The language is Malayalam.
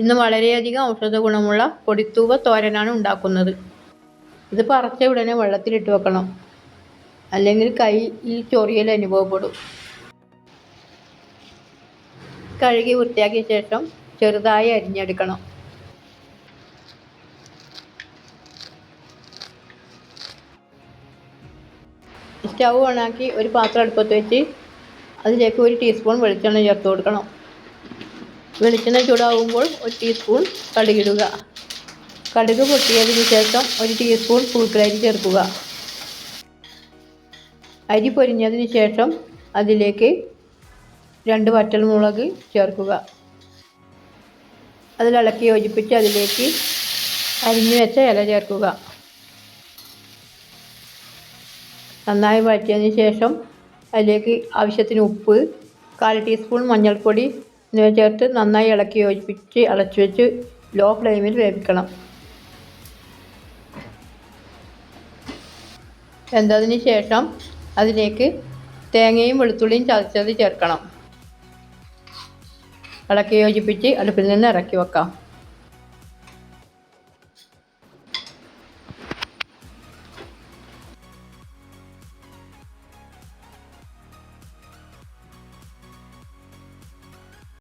ഇന്ന് വളരെയധികം ഔഷധ ഗുണമുള്ള കൊടിത്തൂവ തോരനാണ് ഉണ്ടാക്കുന്നത്. ഇത് പറച്ച ഉടനെ വെള്ളത്തിലിട്ട് വെക്കണം. അല്ലെങ്കിൽ കൈയിൽ ചൊറിയൽ അനുഭവപ്പെടും. കഴുകി വൃത്തിയാക്കിയ ശേഷം ചെറുതായി അരിഞ്ഞെടുക്കണം. സ്റ്റൗ ഓണാക്കി ഒരു പാത്രം അടുപ്പത്ത് വെച്ച് അതിലേക്ക് ഒരു ടീസ്പൂൺ വെളിച്ചെണ്ണ ചേർത്ത് കൊടുക്കണം. വെളിച്ചെണ്ണ ചൂടാകുമ്പോൾ ഒരു ടീസ്പൂൺ കടുകിടുക. കടുക് പൊട്ടിയതിന് ശേഷം ഒരു ടീസ്പൂൺ പുഴുക്കലരി ചേർക്കുക. അരി പൊരിഞ്ഞതിന് ശേഷം അതിലേക്ക് രണ്ട് വറ്റൽമുളക് ചേർക്കുക. അതിലിളക്കി യോജിപ്പിച്ച് അതിലേക്ക് അരിഞ്ഞു വെച്ച ഇല ചേർക്കുക. നന്നായി വഴറ്റിയതിന് ശേഷം അതിലേക്ക് ആവശ്യത്തിന് ഉപ്പ് കാൽ ടീസ്പൂൺ മഞ്ഞൾപ്പൊടി എന്നിവ ചേർത്ത് നന്നായി ഇളക്കി യോജിപ്പിച്ച് അടച്ചു വെച്ച് ലോ ഫ്ലെയിമിൽ വേവിക്കണം. വെന്തതിന് ശേഷം അതിലേക്ക് തേങ്ങയും വെളുത്തുള്ളിയും ചതച്ചത് ചേർക്കണം. ഇളക്കി യോജിപ്പിച്ച് അടുപ്പിൽ നിന്ന് ഇറക്കി വെക്കാം.